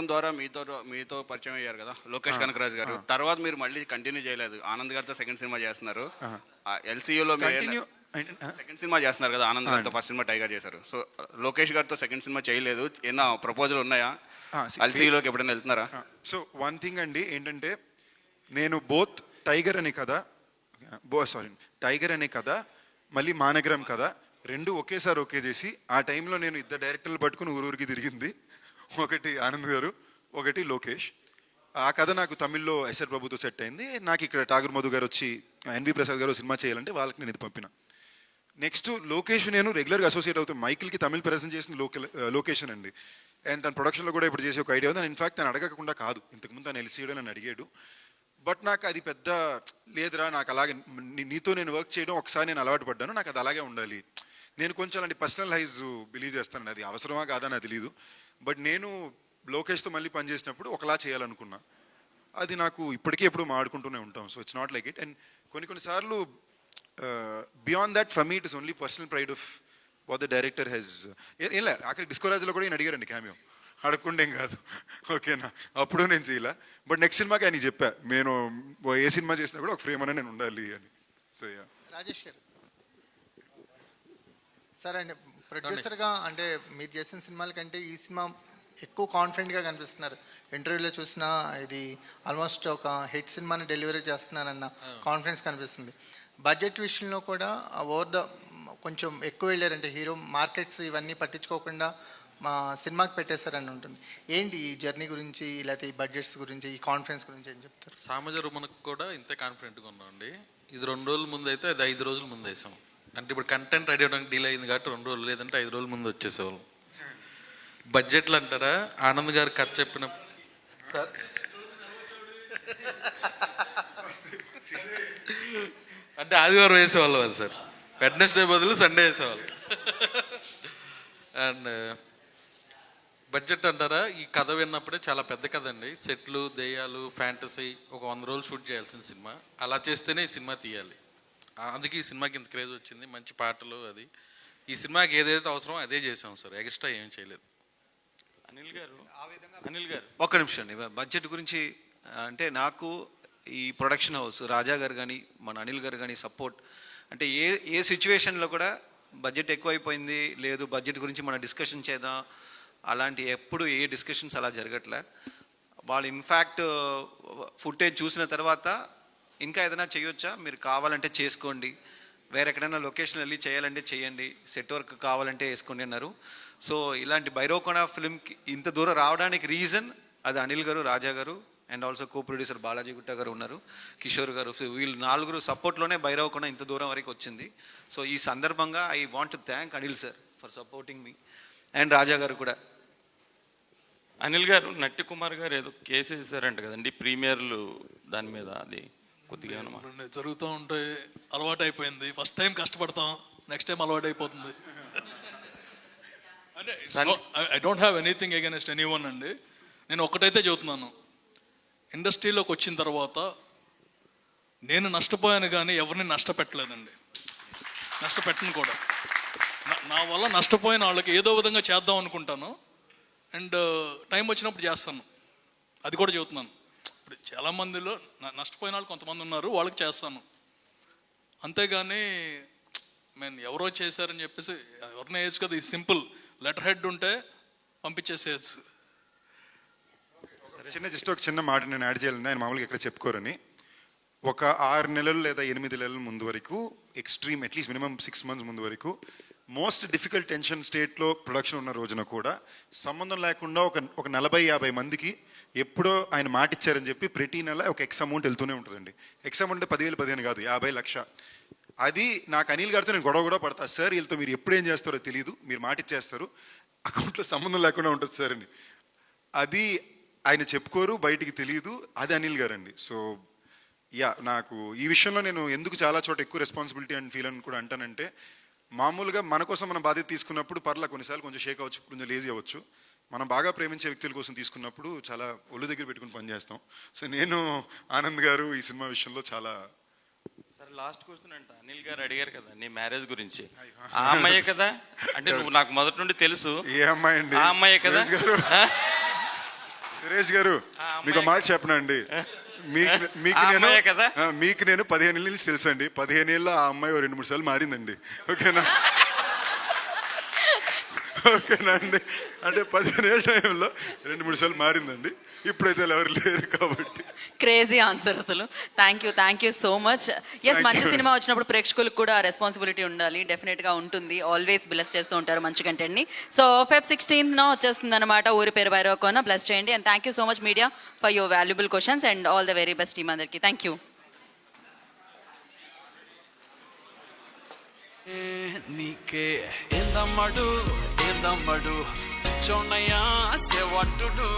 ద్వారా మీతో మీతో పరిచయం అయ్యారు కదా లోకేష్ కనకరాజ్ గారు. తర్వాత మీరు మళ్ళీ కంటిన్యూ చేయలేదు. ఆనంద్ గారితో సెకండ్ సినిమా చేస్తున్నారు. ఎల్సీయూలో సెకండ్ సినిమా చేస్తున్నారు కదా ఆనంద్ గారితో ఫస్ట్ సినిమా టైగర్ చేశారు. సో లోకేష్ గారితో సెకండ్ సినిమా చేయలేదు. ఏమన్నా ప్రపోజల్ ఉన్నాయా? ఎల్సీయూలోకి ఎప్పుడైనా వెళ్తున్నారా? సో వన్ థింగ్ అండి ఏంటంటే నేను బోత్ టైగర్ అనే కథ బో సారీ టైగర్ అనే కథ మళ్ళీ మానగరం కథ రెండు ఒకేసారి ఓకే చేసి ఆ టైంలో నేను ఇద్దరు డైరెక్టర్లు పట్టుకుని ఊరూరికి తిరిగింది. ఒకటి ఆనంద్ గారు ఒకటి లోకేష్. ఆ కథ నాకు తమిళ్ళో ఎస్ఆర్ ప్రభుతో సెట్ అయింది. నాకు ఇక్కడ ఠాగూర్ మధు గారు వచ్చి ఎన్వి ప్రసాద్ గారు సినిమా చేయాలంటే వాళ్ళకి నేను ఇది పంపిన. నెక్స్ట్ లోకేష్ నేను రెగ్యులర్గా అసోసియేట్ అవుతాను మైకిల్కి తమిళ్ ప్రజెంట్ చేసిన లోకల్ లొకేషన్ అండి. అండ్ తన ప్రొడక్షన్లో కూడా ఇప్పుడు చేసే ఒక ఐడియా ఉంది. ఇన్ఫాక్ట్ తను అడగకుండా కాదు. ఇంతకుముందు తను ఎలిసియడం నన్ను అడిగాడు. బట్ నాకు అది పెద్ద లేదురా నాకు అలాగే నీతో నేను వర్క్ చేయడం ఒకసారి నేను అలవాటు పడ్డాను. నాకు అది అలాగే ఉండాలి. నేను కొంచెం అలాంటి పర్సనల్ హైజ్ బిలీవ్ చేస్తాను అది అవసరమా కాదా నాకు తెలియదు బట్ నేను లోకేష్తో మళ్ళీ పనిచేసినప్పుడు ఒకలా చేయాలనుకున్నా. అది నాకు ఇప్పటికీ ఎప్పుడు మాడుకుంటూనే ఉంటాం. So it's not like it and కొన్ని కొన్నిసార్లు beyond that for me it is only personal pride of what the director he's ఏం లే అక్కడ డిస్కోరాజ్లో కూడా నేను అడిగారండి క్యామియో అడగకుండా ఏం కాదు ఓకేనా అప్పుడు నేను చేయలే. బట్ నెక్స్ట్ సినిమాకి ఆయన చెప్పా నేను ఏ సినిమా చేసినా కూడా ఒక ఫ్రేమ్ అనే నేను ఉండాలి అని. సో యా రాజేష్ గారు. సరే అండి ప్రొడ్యూసర్గా అంటే మీరు చేసిన సినిమాల కంటే ఈ సినిమా ఎక్కువ కాన్ఫిడెంట్గా కనిపిస్తున్నారు. ఇంటర్వ్యూలో చూసినా ఇది ఆల్మోస్ట్ ఒక హిట్ సినిమాని డెలివరీ చేస్తున్నారన్న కాన్ఫిడెన్స్ కనిపిస్తుంది. బడ్జెట్ విషయంలో కూడా ఓవర్ ద కొంచెం ఎక్కువ వెళ్ళారంటే హీరో మార్కెట్స్ ఇవన్నీ పట్టించుకోకుండా మా సినిమాకి పెట్టేశారని ఉంటుంది. ఏంటి ఈ జర్నీ గురించి లేకపోతే ఈ బడ్జెట్స్ గురించి ఈ కాన్ఫిడెన్స్ గురించి ఏం చెప్తారు? సామజ మనకు కూడా ఇంతే కాన్ఫిడెంట్గా ఉన్నామండి ఇది రెండు రోజుల ముందు అయితే అది ఐదు రోజుల ముందు వేసాం అంటే ఇప్పుడు కంటెంట్ రెడీ అవడానికి డీల్ అయింది కాబట్టి రెండు రోజులు లేదంటే ఐదు రోజుల ముందు వచ్చేసేవాళ్ళం. బడ్జెట్లు అంటారా? ఆనంద్ గారు ఖర్చు చెప్పిన సార్. అంటే ఆదివారం వేసేవాళ్ళు వాళ్ళు సార్. వెడ్నెస్డే బదులు సండే వేసేవాళ్ళు. అండ్ బడ్జెట్ అంటారా? ఈ కథ విన్నప్పుడే చాలా పెద్ద కథ అండి. సెట్లు దెయ్యాలు ఫ్యాంటసీ ఒక వంద రోజులు షూట్ చేయాల్సిన సినిమా. అలా చేస్తేనే ఈ సినిమా తీయాలి. అందుకే ఈ సినిమాకి ఇంత క్రేజ్ వచ్చింది. మంచి పాటలు అది. ఈ సినిమాకి ఏదైతే అవసరమో అదే చేసాం సార్. ఎక్స్ట్రా ఏం చేయలేదు. అనిల్ గారు? అనిల్ గారు. ఒక్క నిమిషం అండి. బడ్జెట్ గురించి అంటే నాకు ఈ ప్రొడక్షన్ హౌస్ రాజా గారు కానీ మన అనిల్ గారు కానీ సపోర్ట్ అంటే ఏ ఏ సిచ్యువేషన్లో కూడా బడ్జెట్ ఎక్కువైపోయింది లేదు బడ్జెట్ గురించి మనం డిస్కషన్ చేద్దాం అలాంటి ఎప్పుడు ఏ డిస్కషన్స్ అలా జరగట్లే. వాళ్ళు ఇన్ఫ్యాక్ట్ ఫుటేజ్ చూసిన తర్వాత ఇంకా ఏదైనా చేయొచ్చా? మీరు కావాలంటే చేసుకోండి. వేరే ఎక్కడైనా లొకేషన్ వెళ్ళి చేయాలంటే చేయండి. సెట్ వర్క్ కావాలంటే వేసుకోండి అన్నారు. సో ఇలాంటి భైరవకోణ ఫిల్మ్కి ఇంత దూరం రావడానికి రీజన్ అది అనిల్ గారు రాజా గారు and also co producer Balaji Gutta గారు ఉన్నారు. కిషోర్ గారు వీళ్ళు నాలుగురు సపోర్ట్లోనే భైరవకోణ ఇంత దూరం వరకు వచ్చింది. సో ఈ సందర్భంగా I want to thank Anil sir for supporting me. And Raja గారు కూడా. అనిల్ గారు నట్టి కుమార్ గారు ఏదో కేసు వేసారంట కదండి ప్రీమియర్లు దాని మీద అది. కొద్దిగా జరుగుతూ ఉంటే అలవాటు అయిపోయింది ఫస్ట్ టైం కష్టపడతాం నెక్స్ట్ టైం అలవాటు అయిపోతుంది అంటే I don't have anything against anyone అండి. నేను ఒక్కటైతే చెబుతున్నాను. ఇండస్ట్రీలోకి వచ్చిన తర్వాత నేను నష్టపోయాను కానీ ఎవరిని నష్టపెట్టలేదండి. నష్టపెట్టను కూడా. నా- నా వల్ల నష్టపోయిన వాళ్ళకి ఏదో విధంగా చేద్దాం అనుకుంటాను. అండ్ టైం వచ్చినప్పుడు చేస్తాను. అది కూడా చెబుతున్నాను. ఇప్పుడు చాలా మందిలో నష్టపోయిన వాళ్ళు కొంతమంది ఉన్నారు వాళ్ళకి చేస్తాను. అంతేగాని మేము ఎవరో చేశారని చెప్పేసి ఎవరిని వేయచ్చు కదా ఇది సింపుల్. లెటర్ హెడ్ ఉంటే పంపించేసేయచ్చు. చిన్న జస్ట్ ఒక చిన్న మాట నేను యాడ్ చేయాలని ఆయన మామూలుగా ఇక్కడ చెప్పుకోరని. ఒక ఆరు నెలలు లేదా ఎనిమిది నెలల ముందు వరకు extreme at least minimum six months ముందు వరకు మోస్ట్ డిఫికల్ట్ టెన్షన్ స్టేట్లో ప్రొడక్షన్ ఉన్న రోజున కూడా సంబంధం లేకుండా ఒక ఒక నలభై యాభై మందికి ఎప్పుడో ఆయన మాట ఇచ్చారని చెప్పి ప్రతి నెల ఒక ఎక్స్ అమౌంట్ వెళ్తూనే ఉంటుందండి. ఎక్స్ అమౌంట్ అంటే పదివేలు పదిహేను కాదు యాభై లక్ష. అది నాకు అనిల్ గారితో నేను గొడవ కూడా పడతా. సార్ వీళ్ళతో మీరు ఎప్పుడు ఏం చేస్తారో తెలియదు మీరు మాట ఇచ్చేస్తారు అకౌంట్లో సంబంధం లేకుండా ఉంటుంది సార్ అని. అది ఆయన చెప్పుకోరు బయటికి తెలియదు అది అనిల్ గారండి. సో యా నాకు ఈ విషయంలో నేను ఎందుకు చాలా చోట ఎక్కువ రెస్పాన్సిబిలిటీ అండ్ ఫీల్ అని కూడా అంటానంటే మామూలుగా మన కోసం మనం బాధ్యత తీసుకున్నప్పుడు పర్లా కొన్నిసార్లు కొంచెం షేక్ అవ్వచ్చు కొంచెం లేజీ అవ్వచ్చు. మనం బాగా ప్రేమించే వ్యక్తుల కోసం తీసుకున్నప్పుడు చాలా ఒళ్ళు దగ్గర పెట్టుకుని పనిచేస్తాం సో నేను ఆనంద్ గారు ఈ సినిమా విషయంలో చాలా సరే లాస్ట్ క్వశ్చన్ అంట. అనిల్ గారు అడిగారు కదా నీ మ్యారేజ్ గురించి. ఆ అమ్మాయే కదా? అంటే నువ్వు నాకు మొదటి నుండి తెలుసు. ఏ అమ్మాయి అండి? ఆ అమ్మాయే కదా? సురేష్ గారు. ఆ? సురేష్ గారు మీకు మాట చెప్పనండి మీకు మీకు నేను కదా? మీకు నేను పదిహేను ఏళ్ళ నుంచి తెలుసండి. పదిహేను ఏళ్ళ ఆ అమ్మాయి ఓ రెండు మూడు సార్లు మారిందండి. ఓకేనా? ఓకేనా అండి అంటే పదిహేను ఏళ్ళ టైంలో రెండు మూడు సార్లు మారిందండి. ఇప్పుడైతే ఎవరు లేరు కాబట్టి. క్రేజీ ఆన్సర్ అసలు. Thank you thank you so much yes మంచి. సినిమా వచ్చినప్పుడు ప్రేక్షకులకు కూడా రెస్పాన్సిబిలిటీ ఉండాలి. డెఫినెట్గా ఉంటుంది. ఆల్వేస్ బ్లెస్ చేస్తూ ఉంటారు మంచి కంటెంట్ని. సో ఫెబ్ సిక్స్టీన్త్ వచ్చేస్తుంది అనమాట ఊరి పేరు భైరవకోన. బ్లెస్ చేయండి. And thank you so much media for your valuable questions and all the very best team అందరికి. థ్యాంక్ యూ నీకే ఏందమ్మడు ఏందమ్మడు చోనయ్యా సెవట్టుడు